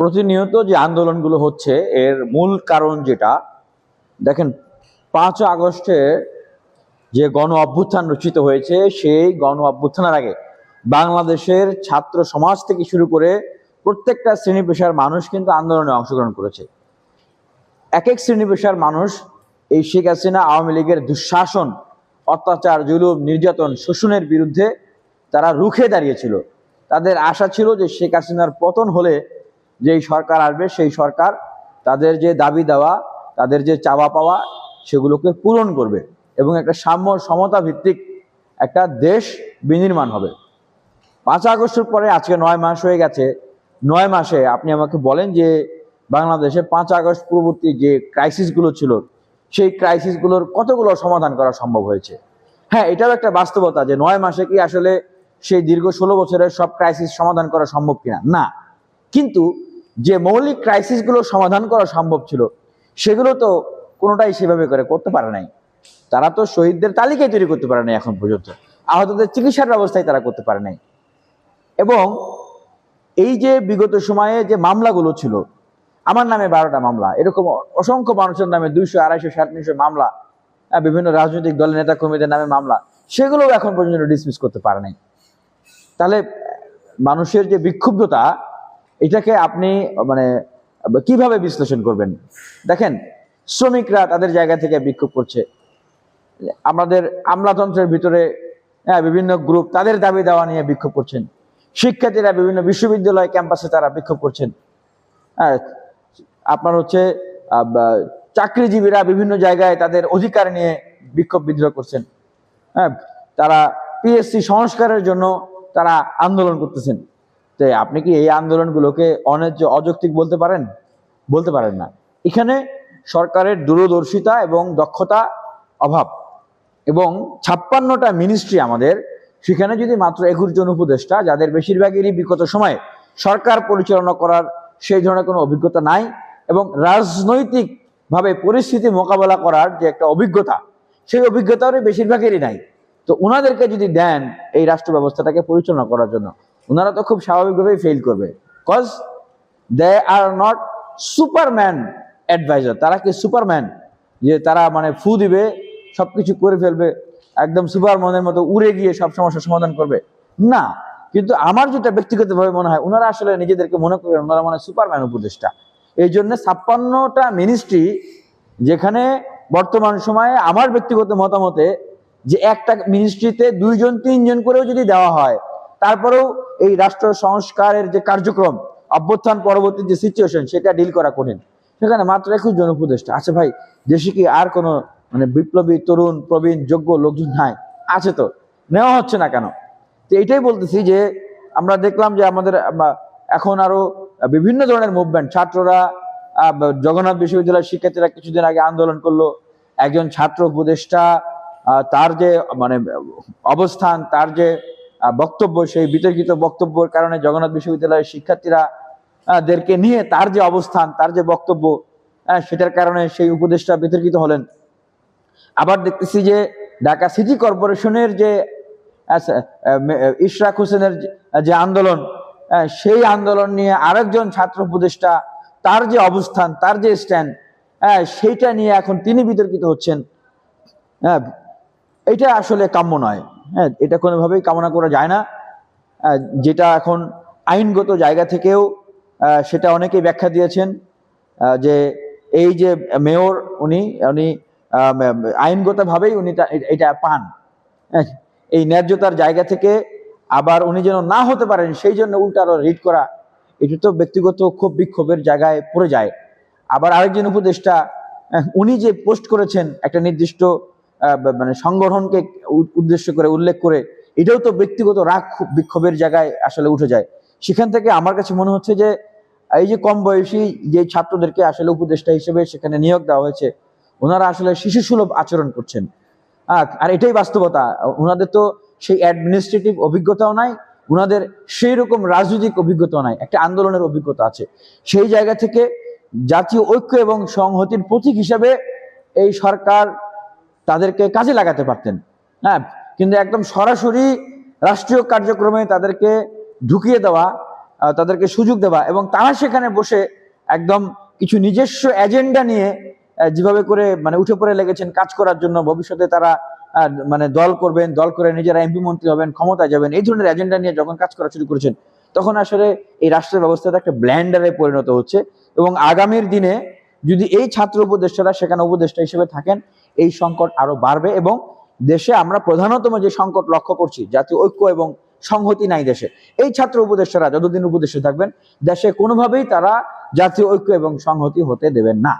প্রতিনিয়ত যে আন্দোলনগুলো হচ্ছে, এর মূল কারণ যেটা, দেখেন, পাঁচ আগস্টে যে গণ অভ্যুত্থান রচিত হয়েছে, সেই গণ অভ্যুত্থানের আগে বাংলাদেশের ছাত্র সমাজ থেকে শুরু করে প্রত্যেকটা শ্রেণি পেশার মানুষ কিন্তু আন্দোলনে অংশগ্রহণ করেছে। এক এক শ্রেণি পেশার মানুষ এই শেখ হাসিনা আওয়ামী লীগের দুঃশাসন, অত্যাচার, জুলুম, নির্যাতন, শোষণের বিরুদ্ধে তারা রুখে দাঁড়িয়েছিল। তাদের আশা ছিল যে শেখ হাসিনার পতন হলে যেই সরকার আসবে, সেই সরকার তাদের যে দাবি দেওয়া, তাদের যে চাওয়া পাওয়া, সেগুলোকে পূরণ করবে এবং একটা সাম্য সমতা ভিত্তিক একটা দেশ বিনির্মাণ হবে। পাঁচ আগস্টের পরে, আজকে নয় মাস হয়ে গেছে, নয় মাসে আপনি আমাকে বলেন যে বাংলাদেশে পাঁচ আগস্ট পূর্ববর্তী যে ক্রাইসিসগুলো ছিল, সেই ক্রাইসিসগুলোর কতগুলো সমাধান করা সম্ভব হয়েছে? হ্যাঁ এটাও একটা বাস্তবতা যে নয় মাসে কি আসলে সেই দীর্ঘ ষোলো বছরের সব ক্রাইসিস সমাধান করা সম্ভব কিনা? না। কিন্তু যে মৌলিক ক্রাইসিসগুলো সমাধান করা সম্ভব ছিল, সেগুলো তো কোনোটাই সেভাবে করে করতে পারে নাই। তারা তো শহীদদের তালিকায় তৈরি করতে পারে নাই এখন পর্যন্ত। আহতদের চিকিৎসার ব্যবস্থায় তারা করতে পারে নাই। এবং এই যে বিগত সময়ে যে মামলাগুলো ছিল, আমার নামে বারোটা মামলা, এরকম অসংখ্য মানুষের নামে দুইশো, আড়াইশো সাড়ে তিনশো মামলা বিভিন্ন রাজনৈতিক দলের নেতা কর্মীদের নামে মামলা, সেগুলোও এখন পর্যন্ত ডিসমিস করতে পারে নাই। তাহলে মানুষের যে বিক্ষুব্ধতা এটাকে আপনি মানে কীভাবে বিশ্লেষণ করবেন? দেখেন শ্রমিকরা তাদের জায়গা থেকে বিক্ষোভ করছে। আমাদের আমলাতন্ত্রের ভিতরে হ্যাঁ, বিভিন্ন গ্রুপ তাদের দাবি দেওয়া নিয়ে বিক্ষোভ করছেন। শিক্ষার্থীরা বিভিন্ন বিশ্ববিদ্যালয় ক্যাম্পাসে তারা বিক্ষোভ করছেন। হ্যাঁ আপনার হচ্ছে চাকরিজীবীরা বিভিন্ন জায়গায় তাদের অধিকার নিয়ে বিক্ষোভ বিদ্রোহ করছেন। হ্যাঁ তারা পিএসসি সংস্কারের জন্য তারা আন্দোলন করতেছেন। আপনি কি এই আন্দোলনগুলোকে অন্যায্য, অযৌক্তিক বলতে পারেন? বলতে পারেন না। এখানে সরকারের দূরদর্শিতা এবং দক্ষতা অভাব এবং ছাপ্পান্নটা মিনিস্ট্রি আমাদের, সেখানে যদি মাত্র একুশ জন উপদেষ্টা, যাদের বেশিরভাগেরই বিগত সময়ে সরকার পরিচালনা করার সেই ধরনের কোনো অভিজ্ঞতা নাই এবং রাজনৈতিকভাবে পরিস্থিতি মোকাবেলা করার যে একটা অভিজ্ঞতা, সেই অভিজ্ঞতারই বেশিরভাগেরই নাই। তো ওনাদেরকে যদি দেন এই রাষ্ট্র ব্যবস্থাটাকে পরিচালনা করার জন্য ওনারা তো খুব স্বাভাবিকভাবেই ফেল করবে। Cause they are not superman adviser তারা কি সুপারম্যান যে তারা মানে ফু দিবে সব কিছু করে ফেলবে, একদম সুপারম্যানের মতো উড়ে গিয়ে সব সমস্যার সমাধান করবে। না, কিন্তু আমার যেটা ব্যক্তিগতভাবে মনে হয় ওনারা আসলে নিজেদেরকে মনে করেন ওনারা মানে সুপারম্যান উপদেষ্টা। এই জন্য ছাপ্পান্নটা মিনিস্ট্রি যেখানে বর্তমান সময়ে আমার ব্যক্তিগত মতামতে যে একটা মিনিস্ট্রিতে দুইজন, তিনজন করেও যদি দেওয়া হয় তারপরেও এই রাষ্ট্র সংস্কারের যে কার্যক্রম, অভ্যুত্থান পরবর্তী যে সিচুয়েশন সেটা ডিল করা কঠিন। সেখানে মাত্র একুশ জন উপদেষ্টা। আচ্ছা ভাই, দেশে কি আর কোনো মানে বিপ্লবী, তরুণ, প্রবীণ, যোগ্য লোকজন নাই? আছে তো। নেওয়া হচ্ছে না কেন? তো এটাই বলতেছি যে, আমরা দেখলাম যে আমাদের এখন আরও বিভিন্ন ধরনের মুভমেন্ট ছাত্ররা জগন্নাথ বিশ্ববিদ্যালয়ের শিক্ষার্থীরা কিছুদিন আগে আন্দোলন করল। একজন ছাত্র উপদেষ্টা তার যে মানে অবস্থান, তার যে বক্তব্য, সেই বিতর্কিত বক্তব্যের কারণে জগন্নাথ বিশ্ববিদ্যালয়ের শিক্ষার্থীরা দেরকে নিয়ে তার যে অবস্থান, তার যে বক্তব্য সেটার কারণে সেই উপদেষ্টা বিতর্কিত হলেন। আবার দেখতেছি যে ঢাকা সিটি কর্পোরেশনের যে ইশরাক হোসেনের যে- আন্দোলন সেই আন্দোলন নিয়ে আরেকজন ছাত্র উপদেষ্টা তার যে অবস্থান, তার যে স্ট্যান্ড সেইটা নিয়ে এখন তিনি বিতর্কিত হচ্ছেন। হ্যাঁ এটা আসলে কাম্য নয়। হ্যাঁ এটা কোনোভাবেই কামনা করা যায় না। যেটা এখন আইনগত জায়গা থেকেও সেটা অনেকেই ব্যাখ্যা দিয়েছেন যে এই যে মেয়র উনি উনি আইনগতভাবেই উনি এটা পান। হ্যাঁ, এই ন্যায্যতার জায়গা থেকে আবার উনি যেন না হতে পারেন সেই জন্য উল্টা আরও রিড করা এটা তো ব্যক্তিগত ক্ষোভ বিক্ষোভের জায়গায় পড়ে যায়। আবার আরেকজন উপদেষ্টা উনি যে পোস্ট করেছেন একটা নির্দিষ্ট মানে সংগঠনকে উদ্দেশ্য করে, উল্লেখ করে এটাও তো ব্যক্তিগত রাগ বিক্ষোভের জায়গায় আসলে উঠে যায়। সেখান থেকে আমার কাছে মনে হচ্ছে যে, এই যে কম বয়সী যে ছাত্রদেরকে আসলে উপদেষ্টা হিসেবে সেখানে নিয়োগ দেওয়া হয়েছে, ওনারা আসলে শিশু সুলভ আচরণ করছেন। আর এটাই বাস্তবতা। ওনাদের তো সেই অ্যাডমিনিস্ট্রেটিভ অভিজ্ঞতাও নাই, ওনাদের সেই রকম রাজনৈতিক অভিজ্ঞতাও নাই, একটা আন্দোলনের অভিজ্ঞতা আছে। সেই জায়গা থেকে জাতীয় ঐক্য এবং সংহতির প্রতীক হিসাবে এই সরকার তাদেরকে কাজে লাগাতে পারতেন। হ্যাঁ কিন্তু একদম সরাসরি রাষ্ট্রীয় কার্যক্রমে তাদেরকে ঢুকিয়ে দেওয়া তাদেরকে সুযোগ দেওয়া এবং তারা সেখানে বসে একদম কিছু নিজস্ব এজেন্ডা নিয়ে যেভাবে করে মানে উঠে পড়ে লেগেছেন কাজ করার জন্য, ভবিষ্যতে তারা মানে দল করবেন, দল করে নিজেরা এমপি মন্ত্রী হবেন, ক্ষমতায় যাবেন, এই ধরনের এজেন্ডা নিয়ে যখন কাজ করা শুরু করেছেন, তখন আসলে এই রাষ্ট্রের ব্যবস্থাটা একটা ব্ল্যান্ডারে পরিণত হচ্ছে এবং আগামীর দিনে যদি এই ছাত্র উপদেষ্টারা সেখানে উপদেষ্টা হিসেবে থাকেন এই সংকট আরও বাড়বে এবং দেশে আমরা প্রধানতম যে সংকট লক্ষ্য করছি, জাতীয় ঐক্য এবং সংহতি নাই দেশে। এই ছাত্র উপদেষ্টারা যতদিন উপদেষ্টা থাকবেন, দেশে কোনোভাবেই তারা জাতীয় ঐক্য এবং সংহতি হতে দেবেন না।